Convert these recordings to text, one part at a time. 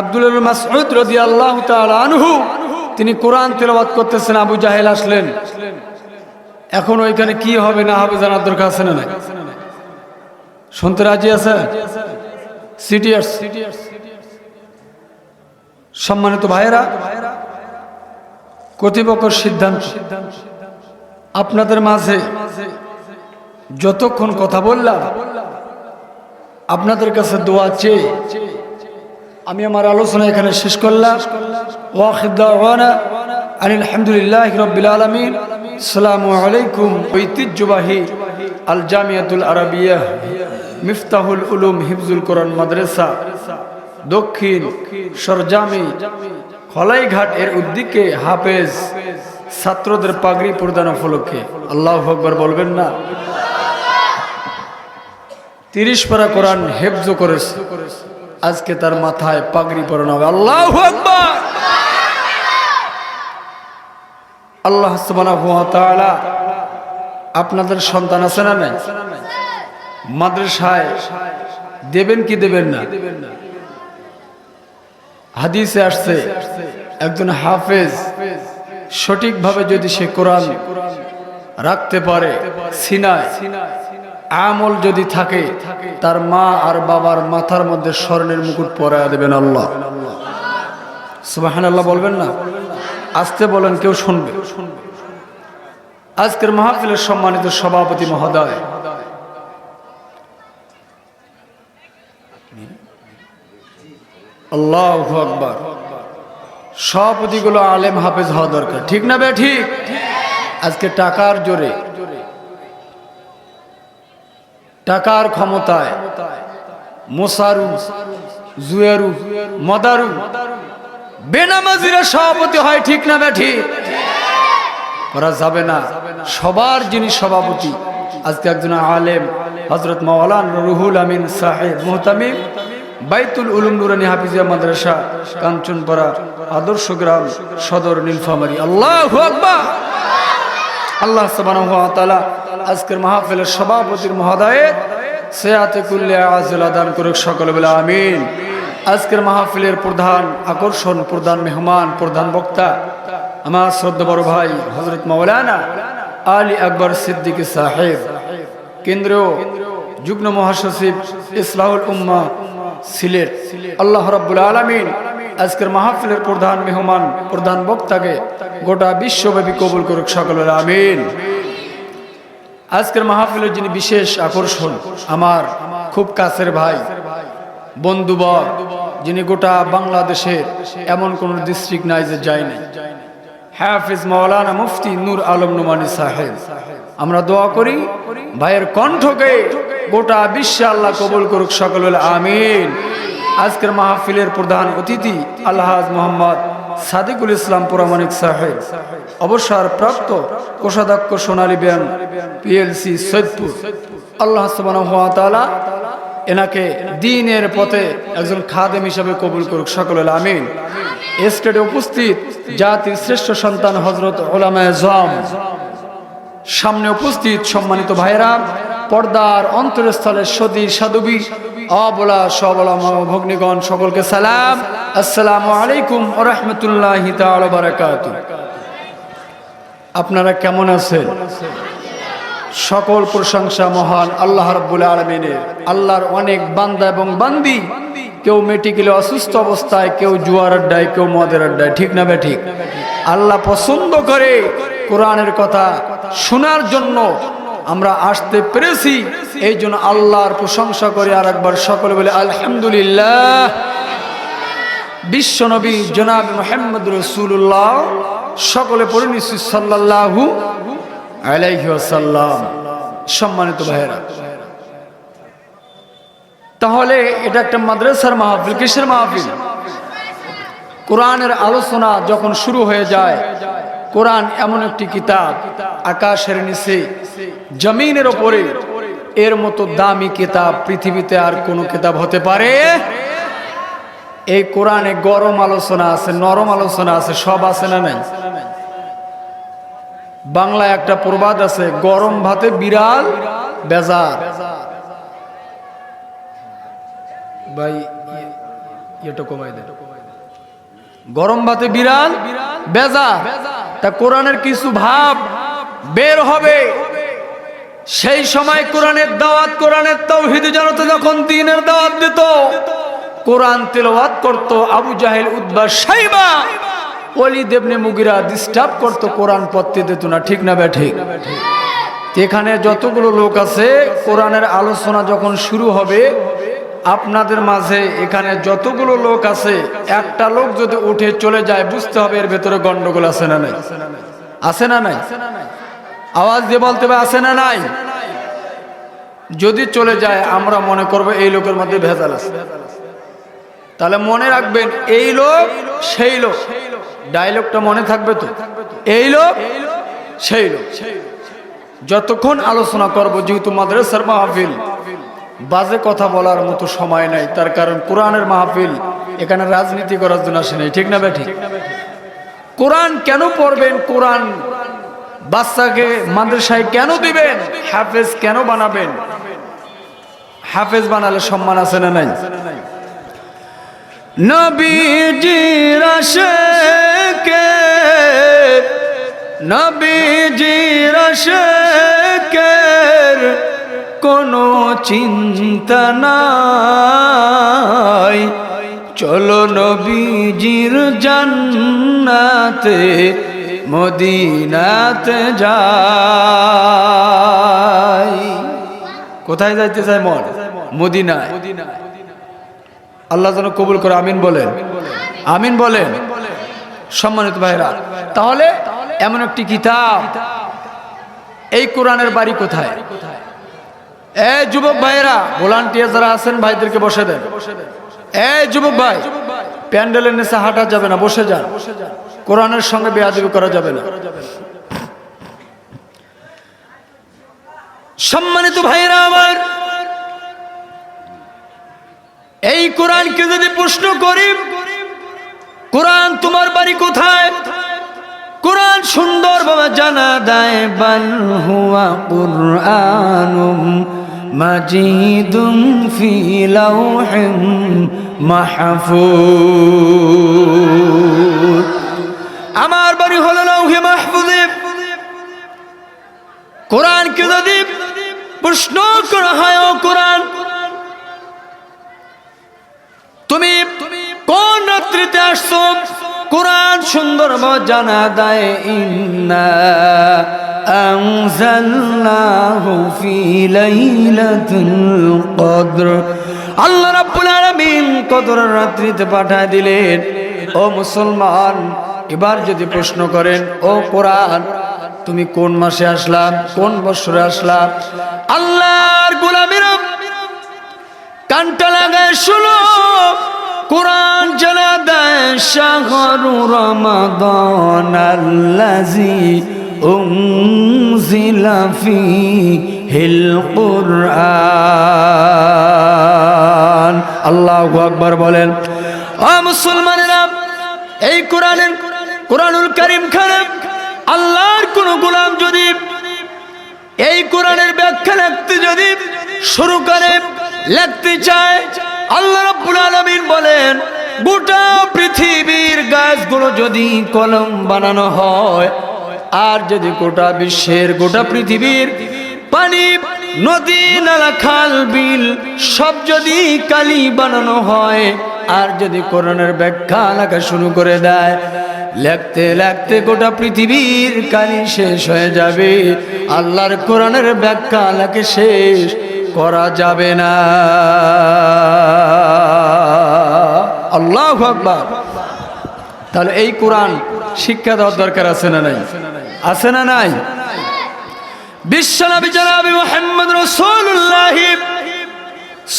আব্দুল মাসউদ রাদিয়াল্লাহু তাআলা আনহু, তিনি কোরআন তেলাওয়াত করতেছেন, আবু জাহেল আসলেন। এখন ওইখানে কি হবে, না হবে জানার দরকার আছে না শুনতে রাজি আছে? সম্মানিত ভাইয়েরা কর্তৃপক্ষ সিদ্ধান্ত। আপনাদের মাঝে যতক্ষণ কথা বললাম, আপনাদের কাছে দোয়া চেয়ে আমি আমার আলোচনা এখানে শেষ করলাম। ওয়াখিদ্দাওয়ানা আনিল হামদুলিল্লাহ রব্বিল আলমিন। সালামু আলাইকুম ঐতিহ্যবাহী আল জামিয়াতুল আরবিয়া, মিফতাহুল উলুম হিফজুল কোরআন মাদ্রাসা, দক্ষিণ সরজামি, খলাইঘাট এর উদ্দিকে হাফেজ ছাত্রদের পাগড়ি প্রদান উপলক্ষে। আল্লাহ আকবর বলবেন না? তিরিশ পারা কোরআন হেফজ করেছে। আজকে তার মাথায় পাগড়ি পরানো হবে। আল্লাহ আল্লাহ আপনাদের সন্তান আছে না নাই? মাদ্রাসায় দেবেন কি দেবেন না? হাদিসে আসছে, একজন হাফেজ সঠিকভাবে যদি সে কোরআন রাখতে পারে, সিনায় আমল যদি থাকে, তার মা আর বাবার মাথার মধ্যে স্বর্ণের মুকুট পরায়া দেবেন আল্লাহ। সুবাহান আল্লাহ বলবেন না? আসতে বলেন, কেউ শুনবে? আজকের মাহফিলের সম্মানিত সভাপতি মহোদয়। আল্লাহ আকবর। সভাপতিগুলো আলেম হাফেজ হওয়া দরকার। ঠিক না বে, ঠিক? আজকে টাকার জোরে টাকার ক্ষমতায়, মোসারু, জুয়েরু, মদারু, বেনামাজিরা সভাপতি হয় ঠিক না বে ঠিক করা যাবে না। সবার যিনি সভাপতি, আজকে একজন আলেম হজরত মাওলান রুহুল আমিন সাহেব মোহতামিম, বাইতুল উলুম নুরানি হাফিজিয়া মাদ্রাসা, কাঞ্চনপাড়া আদর্শ গ্রাম, সদর নীলফামারি। আল্লাহ আকবার! আল্লাহ তাআলা আজকের মাহফিলের সভাপতির মহোদয়ে সেয়াতে কুল্লে আদান করুক সকল বেলা আমিন। আজকের মাহফিলের প্রধান আকর্ষণ, প্রধান মেহমান, প্রধান বক্তা আমার শ্রদ্ধা বড় ভাই হজরত মাওলানা আলী আকবর সিদ্দিক সাহেব, কেন্দ্রীয় যুগ্ম মহাসচিব ইসলাহুল উম্মা সিলেট। আল্লাহ রাব্বুল আলামিন আজকের মাহফিলের প্রধান মেহমান, প্রধান বক্তাকে গোটা বিশ্বব্যাপী কবুল করুক সকল আমিন। আজকের মাহফিলের যিনি বিশেষ আকর্ষণ, আমার খুব কাছের ভাই, বন্ধুবর, যিনি গোটা বাংলাদেশের এমন কোন ডিস্ট্রিক্ট নাই যে যায়নি। হাফিজ মাওলানা মুফতি নূর আলম নুমানি সাহেব। আমরা দোয়া করি, ভাইয়ের কণ্ঠকে গোটা বিশ্বে আল্লাহ কবুল করুক সকল আমিন। আজকের মাহফিলের প্রধান অতিথি আল্লাহাজ মোহাম্মদ সাদিকুল ইসলাম পুরামানিক সাহেব, অবসর প্রাপ্ত কোষাধ্যক্ষ Sonali bank PLC Saidpur Allah সুবাহ এনাকে দিনের পথে একজন খাদেম হিসাবে কবুল করুক সকল আমিন। স্টেটে উপস্থিত জাতির শ্রেষ্ঠ সন্তান হজরত ওলামায় জম সামনে উপস্থিত সম্মানিত ভাইরা পর্দার অন্তরস্থলে সতী সাধুবী, অবলা সবলা ভগ্নিগণ, সকলকে সালাম। আসসালামু আলাইকুম রহমতুল্লাহ বারাকাতু। আপনারা কেমন আছেন? সকল প্রশংসা মহান আল্লাহ রব্বুল আলমিনের। আল্লাহর অনেক বান্দা এবং বান্দি, কেউ মেটিকেলে অসুস্থ অবস্থায়, কেউ জুয়ার আড্ডায়, কেউ মদের আড্ডায়, ঠিক না বে ঠিক? আল্লাহ পছন্দ করে কোরআনের কথা শোনার জন্য আমরা আসতে পেরেছি। এই জন্য আল্লাহর প্রশংসা করে আর একবার সকলে বলে, আলহামদুলিল্লাহ। বিশ্বনবী জনাব মোহাম্মদ রসুল্লাহ সকলে নিচ্ছি সাল্লাহু আলাইসাল্লাম সম্মানিত ভাইয়েরা, তাহলে এটা একটা মাদ্রাসার মাহফিল, কিসের মাহফিল? কোরআনের আলোচনা যখন শুরু হয়ে যায় কোরআন এমন একটি কিতাব আকাশের নিচে, জমিনের ওপরে এর মতো দামি কিতাব পৃথিবীতে আর কোনো কিতাব হতে পারে? এই কোরআনে গরম আলোচনা আছে, নরম আলোচনা আছে, সব আছে না নাই? বাংলায় একটা প্রবাদ আছে, গরম ভাতে বিড়াল বেজার। ভাই এটা কমাই দেন। গরম ভাতে বিড়াল বেজা তা কোরআনের কিছু ভাব বের হবে। সেই সময় কোরআনের দাওয়াত, কোরআনের তৌহিদ জনতা, যখন দিনের দাওয়াত দিত, কোরআন তেলাওয়াত করত, আবু জাহেল উদ্বা সাইবা অলি দেবনে মুগিরা ডিস্টার্ব করত, কোরআন পড়তে দিত না, ঠিক না বে ঠিক? এখানে যতগুলো লোক আছে, কোরআনের আলোচনা যখন শুরু হবে আপনাদের মাঝে এখানে যতগুলো লোক আছে, একটা লোক যদি উঠে চলে যায়, বুঝতে হবে এর ভেতরে গন্ডগোল আছে না নাই? আছে না নাই? আওয়াজ দিয়ে বলতে হবে, আছে না নাই? যদি চলে যায়, আমরা মনে করব এই লোকের মধ্যে ভেজাল আছে। তাহলে মনে রাখবেন, এই লোক, সেই লোক। ডায়লগটা মনে থাকবে তো? এই লোক, সেই লোক। যতক্ষণ আলোচনা করব, যেহেতু মাদ্রাসার মাহফিল বাজে কথা বলার মতো সময় নাই। তার কারণ কোরআনের মাহফিল এখানে রাজনীতি করার জন্য আসে নাই। ঠিক না বেঠিক কোরআন কেন পড়বেন? কোরআন বাচ্চাকে মাদ্রাসায় কেন দিবেন? হাফেজ কেন বানাবেন? হাফেজ বানালে সম্মান আছে না নাই? নবীজির আশেকে, নবীজির আশেকের কোনো চিন্তা নাই। চলো নবীজির জান্নাতে, মদিনাতে যাই। কোথায় যাইতে চাই মন? মদিনায়। আল্লাহ যেন কবুল করে, আমিন বলেন। আমিন বলেন। সম্মানিত ভাইরা তাহলে এমন একটি কিতাব, এই কোরআনের বাড়ি কোথায়? যুবক ভাইরা ভলান্টিয়ার যারা আছেন, ভাইদেরকে বসে দেন। যুবক ভাই, প্যান্ডেলের নিচে হাঁটা যাবে না, বসে যান। কোরআনের সঙ্গে করা যাবে না। সম্মানিত ভাইরা আমার, এই কোরআনকে যদি প্রশ্ন করি, কোরআন তোমার বাড়ি কোথায়? কোরআন সুন্দরভাবে জানা দেয় বান হুয়া কুরআনুম। মাজিদুম ফি লাউহিম মাহফুজ আমার বাড়ি হলো লাউহে মাহফুজে। কোরআনকে যদি প্রশ্ন করা হয়, ও কোরআন, তুমি কোন রাত্রিতে আসছো? কোরআন সুন্দর জানা দেয়, ইন্না আনজালনাহু ফি লাইলাতুল কদর। আল্লাহ রাত্রিতে পাঠায় দিলেন, ও মুসলমান, এবার যদি প্রশ্ন করেন, ও কোরআন, তুমি কোন মাসে আসলাম, কোন বছরে আসলাম? আল্লাহর গোলামিরা কানটা লাগায় শুনো কোরআন জানা দেয় শাহরু রমাদান আল্লাজি উনজিলা ফিহিল কুরআন। আল্লাহু আকবার বলেন ও মুসলমানেরা, এই কোরআনের, কোরআনুল কারীম খানে আল্লাহর কোন গোলাম যদি, এই কোরআনের ব্যাখ্যা লিখতে যদি শুরু করে, লিখতে চায় আল্লাহ রাব্বুল আলামিন বলেন, গোটা পৃথিবীর গাছগুলো যদি কলম বানানো হয়, আর যদি গোটা বিশ্বের গোটা পৃথিবীর পানি, নদী, নালা, খাল, বিল সব যদি কালি বানানো হয়, আর যদি কোরআনের ব্যাখ্যা লেখা শুরু করে দেয়, লেখতে লেখতে গোটা পৃথিবীর কালি শেষ হয়ে যাবে। আল্লাহর কোরআনের ব্যাখ্যা লেখে শেষ। করা যাবে না। আল্লাহ আকবার। তাহলে এই কোরআন শিক্ষা দেওয়ার দরকার আছে না নাই? আছে না নাই? বিশ্বনবী জনাবি মুহাম্মদ রাসূলুল্লাহ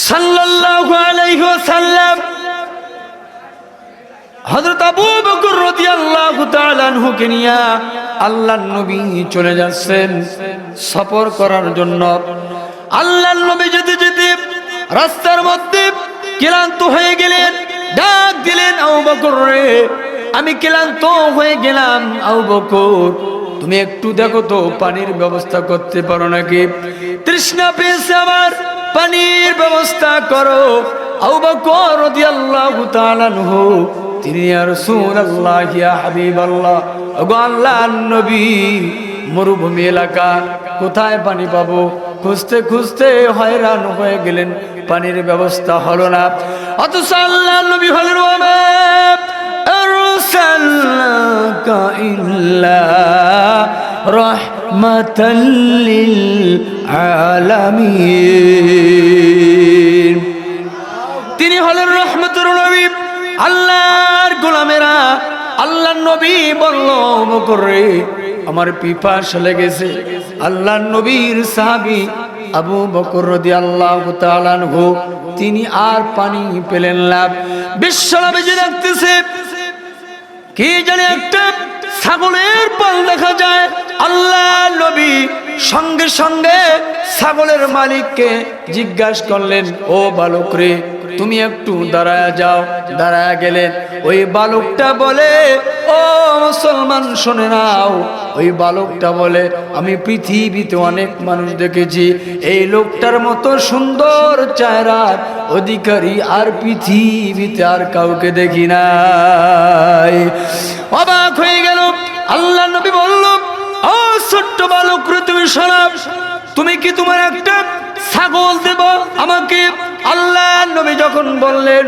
সাল্লাল্লাহু আলাইহি ওয়াসাল্লাম হযরত আবু বকর রাদিয়াল্লাহু তাআলা আল্লাহর নবী চলে যাচ্ছেন সফর করার জন্য। আল্লাহর নবী যেতে যেতে রাস্তার মধ্যে ক্লান্ত হয়ে গেলেন, ডাক দিলেন, আবু বকর রে, আমি ক্লান্ত হয়ে গেলাম, আবু বকর। তুমি একটু দেখো তো, পানির ব্যবস্থা করতে পারো নাকি? তৃষ্ণা পেয়েছে আমার, পানির ব্যবস্থা করো। আবু বকর তাআলা আনহু, তিনি আর রাসূলুল্লাহ, ইয়া হাবিবাল্লাহ। ওগো আল্লাহর নবী, মরুভূমি এলাকা, কোথায় পানি পাবো? খুঁজতে খুঁজতে হয়রান হয়ে গেলেন, পানির ব্যবস্থা হলো না। অথচ আল্লাহ হলেন তিনি হলেন রহমতুর নবী। আল্লাহর গোলামেরা আল্লাহ নবী বলল করে আমার পিপাস লেগেছে। আল্লাহ নবীর সাহাবী আবু বকর রাদিয়াল্লাহু তাআলা আনহু, তিনি আর পানি পেলেন না। বিশ্বনবী যে দেখতেছে কি জানে একটা ছাগলের পাল দেখা যায়। আল্লাহ নবী সঙ্গে সঙ্গে ছাগলের মালিককে জিজ্ঞাসা করলেন, ও বালক রে, তুমি একটু দাঁড়ায় যাও। দাঁড়ায় গেলেন। ওই বালকটা বলে, ও মুসলমান, শুনে নাও। ওই বালকটা বলে, আমি পৃথিবীতে অনেক মানুষ দেখেছি। এই লোকটার মতো সুন্দর চেহারার অধিকারী আর পৃথিবীতে আর কাউকে দেখি নাই। অবাক হয়ে গেল। আল্লাহ নবী বলল, ও ছোট্ট বালক তুমি শোনাব তুমি কি তোমার একটা ছাগল দেব আমাকে। আল্লাহ নবী যখন বললেন,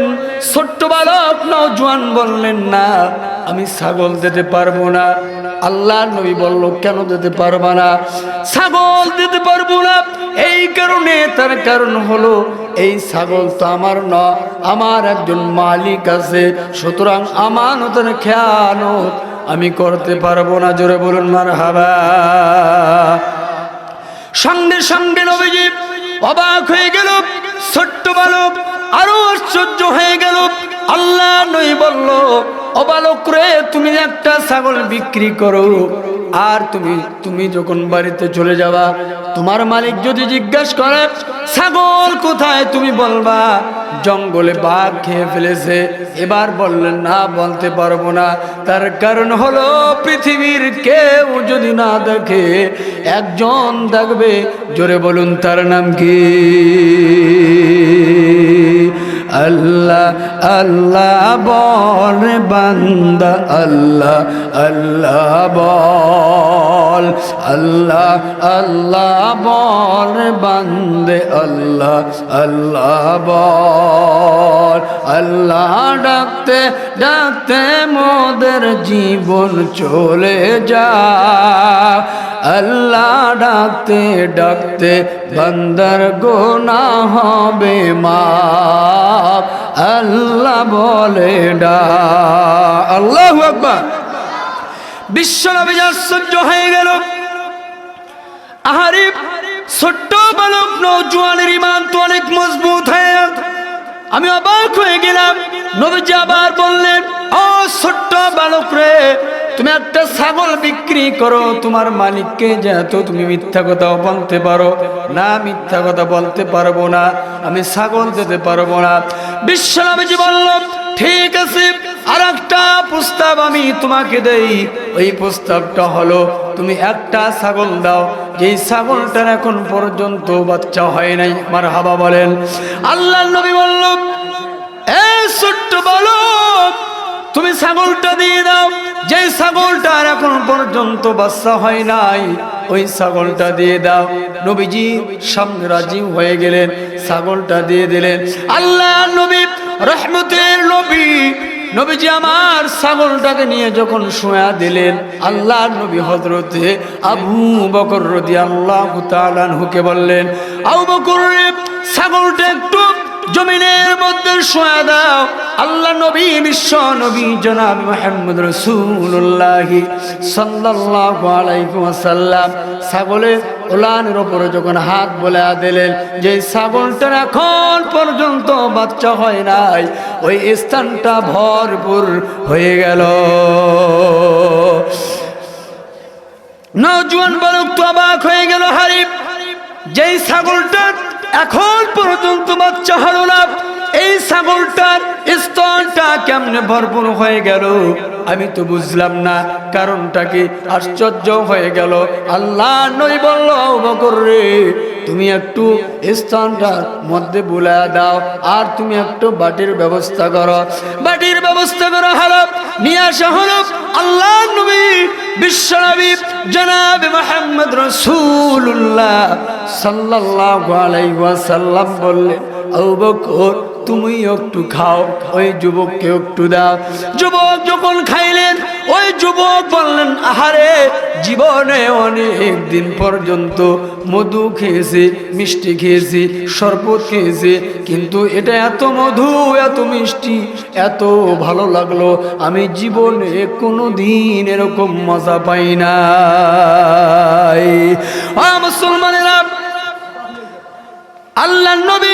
ছোট্ট বালক নওজোয়ান বললেন না, আমি ছাগল দিতে পারব না। আল্লাহ নবী বলল, কেন দিতে পারবা না? ছাগল দিতে পারব না, এই কারণে, তার কারণ হলো, এই ছাগল তো আমার ন আমার একজন মালিক আছে, সুতরাং আমানতের খেয়ানত আমি করতে পারব না। জোরে বলুন মার হাবা সঙ্গে সঙ্গে নবীজি অবাক হয়ে গেল, ছোট্ট বালক আরও আশ্চর্য হয়ে গেল। আল্লাহ নই বলল, অবালক রে, তুমি একটা ছাগল বিক্রি করো। আর তুমি তুমি যখন বাড়িতে চলে যাবা, তোমার মালিক যদি জিজ্ঞাসা করে, ছাগল কোথায়? তুমি বলবা, জঙ্গলে বাঘ খেয়ে ফেলেছে। এবার বললেন, না, বলতে পারব না। তার কারণ হলো, পৃথিবীর কেউ যদি না দেখে, একজন দেখবে। জোরে বলুন, তার নাম কি? আল্লাহ আল্লাহ বর বান্দা আল্লাহ আল্লাহ বল। আল্লাহ আল্লাহ বল, বান্দে আল্লাহ আল্লাহ বল। আল্লাহ ডাকতে ডাকতে মোদের জীবন চলে যা। আল্লাহ ডাকতে ডাকতে বন্দর গোনা হবে মা আল্লাহ বলে ডা আল্লাহ আকবার। বিশ্বনবী আশ্চর্য হয়ে গেল। আহারে ছোট্ট বালক নৌজওয়ানের ইমান তো অনেক মজবুত হয়ে আমি অবাক হয়ে গেলাম। নবীজি আবার বললেন, ও ছোট্ট বালক রে, তুমি একটা ছাগল বিক্রি করো। তোমার মালিককে যেহেতু তুমি মিথ্যা কথা বলতে পারো, না মিথ্যা কথা বলতে পারব না, আমি ছাগল যেতে পারব না। বিশ্বনবীজি বলল ঠিক আছে আর একটা প্রস্তাব আমি তোমাকে দেই। ওই প্রস্তাবটা হলো, তুমি একটা ছাগল দাও। যেই ছাগলটার এখন পর্যন্ত বাচ্চা হয় নাই আমার হাবা বলেন। আল্লাহ নবী বলল এ ছোট্ট তুমি ছাগলটা দিয়ে দাও। যে ছাগলটার এখন পর্যন্ত বাচ্চা হয় নাই, ওই ছাগলটা দিয়ে দাও। নবীজি সামনে রাজি হয়ে গেলেন, ছাগলটা দিয়ে দিলেন। আল্লাহ নবী, রহমতের নবী নবীজি আমার ছাগলটাকে নিয়ে যখন শোয়া দিলেন আল্লাহ নবী হজরতে আবু বকর রদি আল্লাহ হুকে বললেন, আবু বকর ছাগলটা একটু জমিনের মধ্যে শোয়া দাও। আল্লাহ নবী, বিশ্ব নবী, জনাব মোহাম্মদ রসুল্লাহ সাল্লাল্লাহু আলাইহি ওয়াসাল্লাম ছাগলের ওলানের ওপরে যখন হাত বলে দিলেন, যে ছাগলটার এখন পর্যন্ত বাচ্চা হয় নাই, ওই স্থানটা ভরপুর হয়ে গেল। নজওয়ান বালক তো অবাক হয়ে গেল, হারিফ। যেই ছাগলটা এখন পর্যন্ত বাচ্চা হলো না এই ছাগলটার স্তনটা কেমনে ভরপুর হয়ে গেল? আমি তো বুঝলাম না, কারণটা কি? আশ্চর্য হয়ে গেল। আল্লাহ নই বলল বকর রে, তুমি একটু স্থানটার মধ্যে বুলা দাও, আর তুমি একটু বাটির ব্যবস্থা করো। বাটির ব্যবস্থা করো হলো, নিয়ে আসা হলো আল্লাহ নবী বিশ্বনবী জনাব মোহাম্মদ রসুল্লাহ সাল্লাল্লাহু আলাইহি ওয়াসাল্লাম বললেন তুমি একটু খাও, ওই যুবককে একটু দাও। যুবক যখন খাইলেন, ওই যুবক বললেন, আহারে, জীবনে অনেক দিন পর্যন্ত মধু খেয়েছি, মিষ্টি খেয়েছি, শরবত খেয়েছি, কিন্তু এটা এত মধু, এত মিষ্টি, এত ভালো লাগল, আমি জীবনে কোনো দিন এরকম মজা পাই না মুসলমানেরা আল্লাহ নবী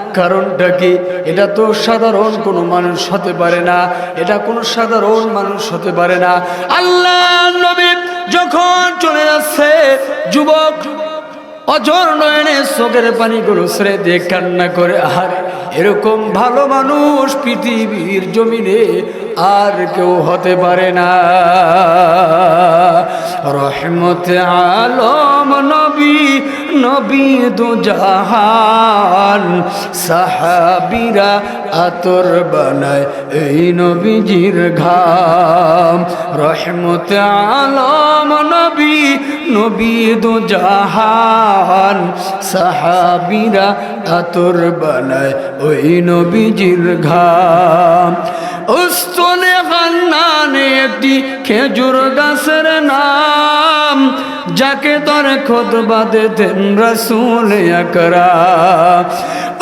কারণটা কি? এটা তো সাধারণ কোনো মানুষ হতে পারে না। এটা কোনো সাধারণ মানুষ হতে পারে না। আল্লাহ নবী যখন চলে যাচ্ছে যুবক অজর নয়নে চোখের পানিগুলো ছেড়ে দিয়ে কান্না করে আর এরকম ভালো মানুষ পৃথিবীর জমিনে আর কেউ হতে পারে না। রহমত আলম নবী নবী দু জাহান, সাহাবিরা আতর বানায় এই নবীজির ঘাম। রহমত আলম নবী নবী দু জাহান, সাহাবিরা আতর বানায় ওই নবীজির ঘাম। খান্নানে একটি খেজুর গাছের নাম যাকে তোর খোদবা দিতেন রসুল আকরাম।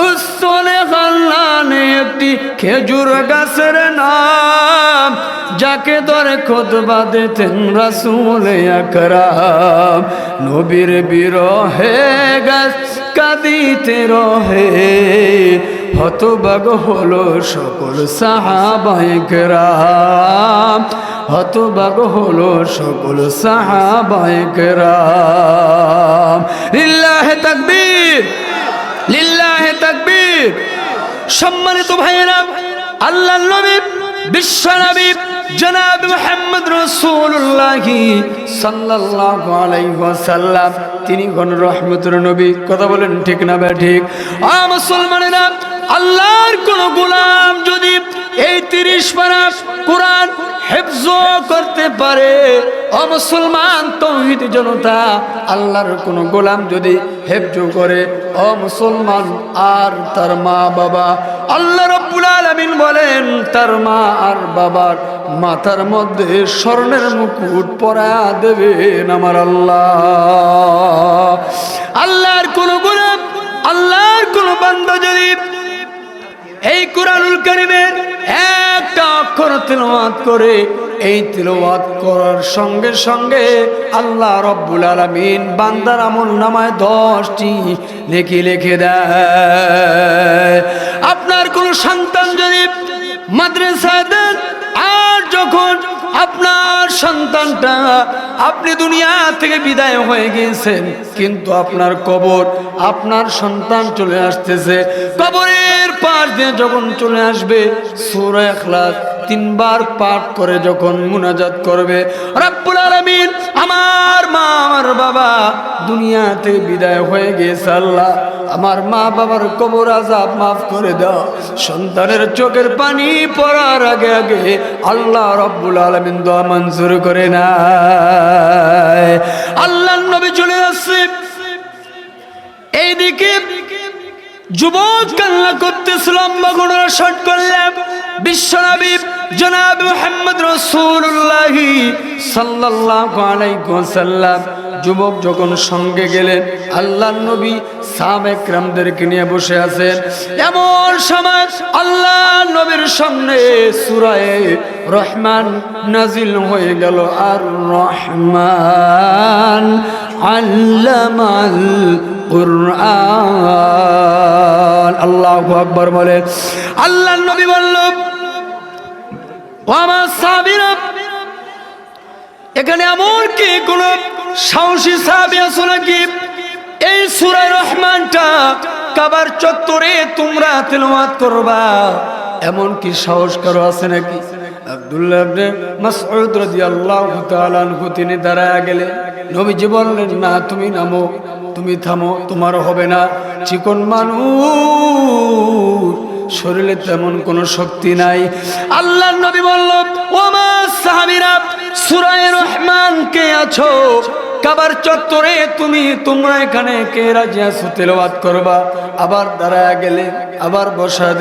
উস্তনে খান্নানে একটি খেজুর গাছের নাম, যাকে তোর খোদবা দিতেন রসুল আকরাম। নবীর বিরহে গাছ কাঁদিতে রহে, হতবাগ হলো সকল সাহাবায়করাম হতবাগ হলো সকল সাহাবায়করাম লিল্লাহে তাকবীর। লিল্লাহে তাকবীর। সম্মানিত ভাইয়েরা আল্লাহ নবী, বিশ্ব নবী জনাব মোহাম্মদ রসুল্লাহ সাল্লাল্লাহু তিনি কোন রহমতুর নবী। কথা বলেন ঠিক না ব্যা ঠিক? আ আল্লাহর কোন গুলাম যদি এই তিরিশ পারা কোরআন হেফজ করতে পারে। ও মুসলমান তৌহিদ জনতা, আল্লাহর কোন গোলাম যদি হেফজ করে ও মুসলমান আর তার মা বাবা। আল্লাহ রব্বুল আলামিন বলেন, তার মা আর বাবার মাথার মধ্যে স্বর্ণের মুকুট পরা দেবেন আমার আল্লাহ। আল্লাহর কোন গোলাম, আল্লাহর কোন বান্দা যদি এই কোরআনুল করিমের একটা অক্ষর তিলবাদ করে এই তিলবাদ করার সঙ্গে সঙ্গে আল্লাহ রব্বুল আলমিন বান্দার আমল নামায় দশটি লেখি লেখে দেয়। আপনার কোনো সন্তান যদি মাদ্রাসায় দেন, আর যখন আপনার সন্তানটা আপনি দুনিয়া থেকে বিদায় হয়ে গিয়েছেন, কিন্তু আপনার কবর, আপনার সন্তান চলে আসতেছে। কবরের পাশ দিয়ে যখন চলে আসবে, সুরা এখলাস তিনবার পাঠ করে যখন মুনাজাত করবে, রব্বুল আলামিন আমার মা, আমার বাবা দুনিয়াতে বিদায় হয়ে গেছে আল্লাহ। আমার মা, বাবার কবর আজাব মাফ করে দাও। সন্তানের চোখের পানি পড়ার আগে আগে আল্লাহ রব্বুল আলমিন দোয়া মঞ্জুর করে না আল্লাহ নবী চলে আসছে। এইদিকে যুবক কান্না করতেছিল লম্বা ঘটনা শট করলাম বিশ্বনবী জনাব মোহাম্মদ রসুল্লাহ সাল্লাল্লাহু আলাইহি ওয়াসাল্লাম যুবক যখন সঙ্গে গেলেন আল্লাহ নবী সাবেক রামদেরকে নিয়ে বসে আছেন। এমন সময় আল্লাহ নবীর সামনে সুরায়ে রহমান নাজিল হয়ে গেল। আর রহমান আল্লামাল কুরআন। আল্লাহু আকবার বলে। আল্লাহ নবী বলল আমার সাহাবীরা এখানে এমন কি কোন সাহসী সাহাবী আছো নাকি? এই সূরা রহমানটা কাবার চত্বরে তোমরা তেলাওয়াত করবা। এমন কি সাহস কারও আছে নাকি? তিনি বললেন তুমি তুমি থামো হবে না। চিকন মানুষ, শরীরে তেমন কোনো শক্তি নাই। আল্লাহ নবী বলল ও মা সাহাবীরা সূরা রহমান চত্বরে তুমি, তোমরা কে আবার আবার বসা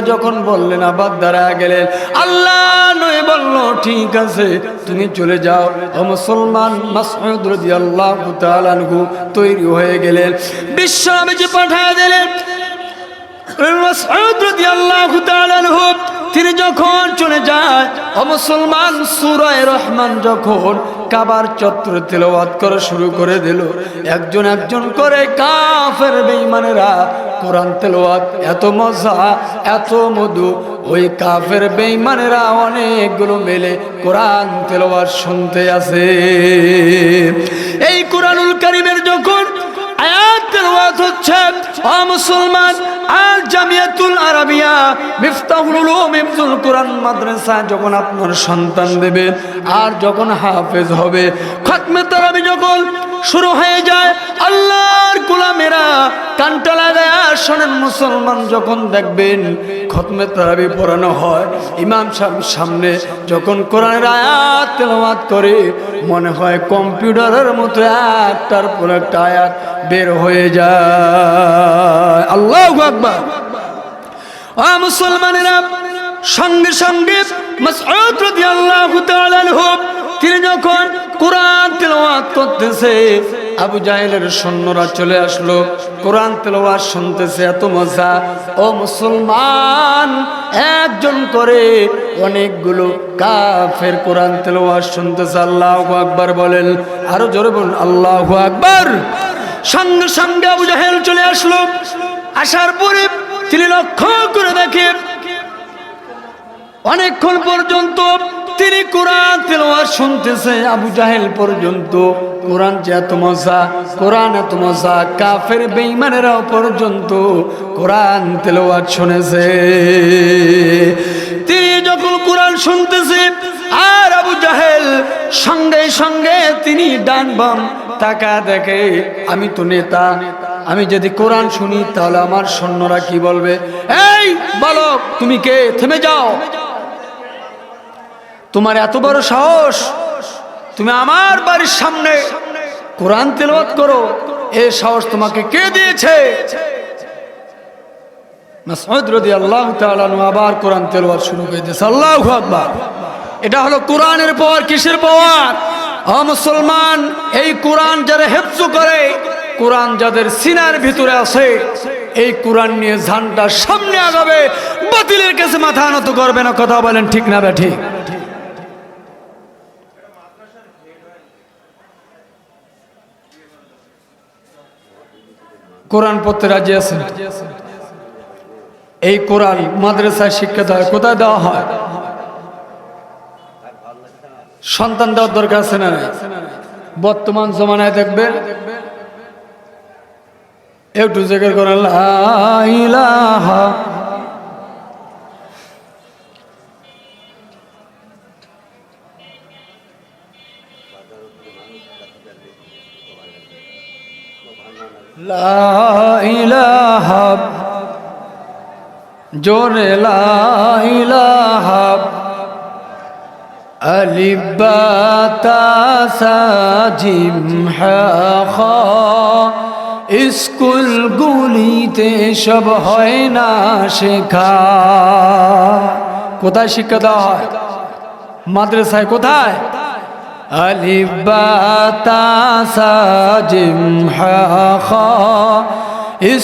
যখন বললেন, আবার গেলেন। আল্লাহ নয় বলল, ঠিক আছে, তুমি চলে যাও। ও মুসলমান তৈরি হয়ে গেলেন। বিশ্বনবীজি পাঠিয়ে দিলেন। তিনি যখন চলে যায়, ও মুসলমান, সূরায়ে রহমান যখন কাবার চত্বর তেলাওয়াত করা শুরু করে দিল, একজন একজন করে কাফের বেঈমানেরা কোরআন তেলাওয়াত, এত মজা, এত মধু, ওই কাফের বেঈমানেরা অনেকগুলো মেলে কোরআন তেলাওয়াত শুনতে আছে এই কোরআনুল কারীমের যখন আয়াত তেলাওয়াত হচ্ছে, ও মুসলমান জামিয়াতুল কোরআন মাদ্রাসা যখন আপনার সন্তান দেবে আর যখন হাফেজ হবে, খতমে যখন শুরু হয়ে যায়, আল্লাহর লাগায় মুসলমান যখন দেখবেন খতমে তারাবি পড়ানো হয়, ইমাম সাহেব সামনে যখন কোরআনের আয়াত তেলাওয়াত করে, মনে হয় কম্পিউটারের মতো একটার পর একটা আয়াত বের হয়ে যায়। আল্লাহ আ মুসলমানেরা, সঙ্গে সঙ্গে তিনি যখন তেলাওয়াত করতেছে, আবু জাহেলের সৈন্যরা চলে আসলো, কোরআন তেলাওয়াত শুনতেছে, এত মজা। ও মুসলমান, একজন করে অনেকগুলো কাফের কোরআন তেলাওয়াত শুনতেছে, আল্লাহু আকবার বলেন। আরও জোরে বলুন, আল্লাহু আকবার। সঙ্গে সঙ্গে আবু জাহেল চলে আসলো আসার পরে তিনি লক্ষ্য করে দেখেন, অনেকক্ষণ পর্যন্ত তিনি কোরআন তেলাওয়াত শুনতেছে, আবু জাহেল পর্যন্ত। কোরআন যে এত মজা, কোরআন এত মজা, কাফের বেঈমানেরাও পর্যন্ত কোরআন তেলাওয়াত শুনেছে। তিনি যখন কোরআন শুনতেছে, আর আবু জাহেল সঙ্গে সঙ্গে তিনি ডান বাম তাকা দেখে, আমি তো নেতা আমি যদি কোরআন শুনি, তাহলে আমার সৈন্যরা কি বলবে? এই বালক, তুমি কে? থেমে যাও। তোমার এত বড় সাহস, তুমি আমার বাড়ির সামনে কোরআন তেলাওয়াত করো। এ সাহস তোমাকে কে দিয়েছে? আবার কোরআন শুরু করে আল্লাহু এটা হলো কোরআনের পর, কিসের পাওয়ার মুসলমান, এই কোরআন যারা হেফজ করে কোরআন যাদের সিনার ভিতরে আছে, এই কোরআন নিয়ে ঝান্ডা সামনে আগাবে, বাতিলের কাছে মাথা নত করবে না, কথা বলেন ঠিক না বে ঠিক কোরআন পড়তে রাজি আছেন? এই কোরআন মাদ্রাসায় শিক্ষা দেওয়া কোথায় দেওয়া হয়? সন্তান দেওয়ার দরকার আছে না বর্তমান জমানায় দেখবেন একটু জেকের করেন লাইলাহা লাইলাহাব জোরে লাইলাহাব আলিবাতা সাজিম হা স্কুলগুলিতে সব হয় না শেখা। কোথায় শিক্ষা দেওয়া হয় মাদ্রাসায় কোথায়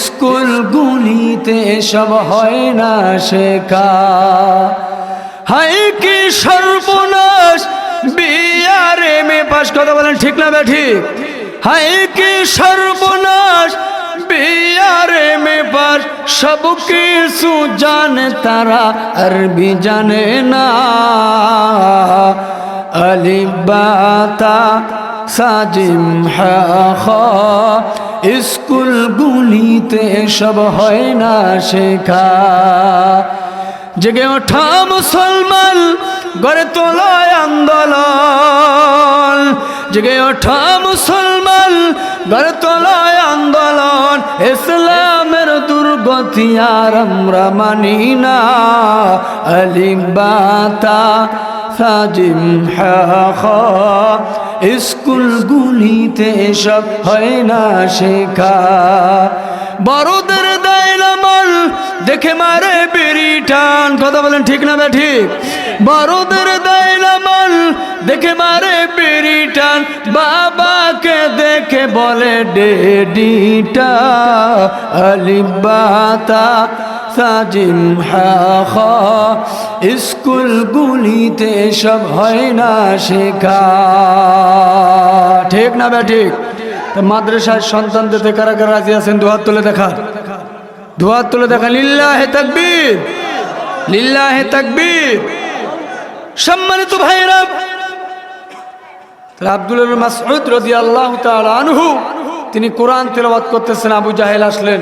স্কুলগুলিতে সব হয় না শেখা। হাই কি সর্বনাশ, বিআরএমএ পাশ কথা বলেন ঠিক না ঠিক? হাই কি সর্বনাশ, বিয়ারে মে পাশ, সব কিছু জানে তারা, আরবি জানে না। আলিবাতা সাজিম স্কুলগুলিতে সব হয় না শেখা। জেগে ওঠা মুসলমান, গড়ে তোলায় আন্দোলন। জেগে ওঠা মুসলমান গড়ে তোলায় আন্দোলন, ইসলামের দুর্গতি আর আমরা মানি না। আলিবাতা সাজিম স্কুলগুলিতে সব হয় না শেখা। বড়দের দাইলামল দেখে মারে বেরি টান। কথা বলেন ঠিক না ঠিক? বড়দের দাইলামল দেখে মারে বেরি টান, বাবাকে দেখে বলে ডেডিটা আলিবাতা সাজিম হা স্কুলগুলিতে সব হয় না শেখা। ঠিক না বে ঠিক? মাদ্রাসার সন্তান দিতে কারা কারা রাজি আছেন? দুহাত তুলে দেখা। দুহাত তুলে দেখা। লিল্লাহে তাকবীর। লিল্লাহে তাকবীর। সম্মানিত ভাইরা তাহলে আব্দুল মাসউদ রাদিয়াল্লাহু তাআলা আনহু, তিনি কোরআন তেলাওয়াত করতেছেন, আবু জাহেল আসলেন।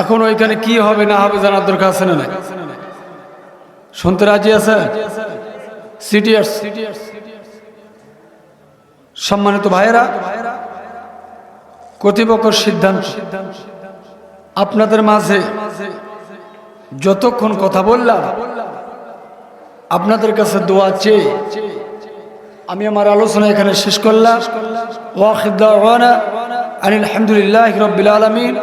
এখন ওইখানে কি হবে না হবে জানার দরকার আছে না শুনতে রাজি আছে? সম্মানিত ভাইয়েরা কর্তৃপক্ষ সিদ্ধান্ত। আপনাদের মাঝে যতক্ষণ কথা বললাম, আপনাদের কাছে দোয়া চেয়ে আমি আমার আলোচনা এখানে শেষ করলাম। ওয়াখিদ আলহামদুলিল্লাহ রবিল আলমিন।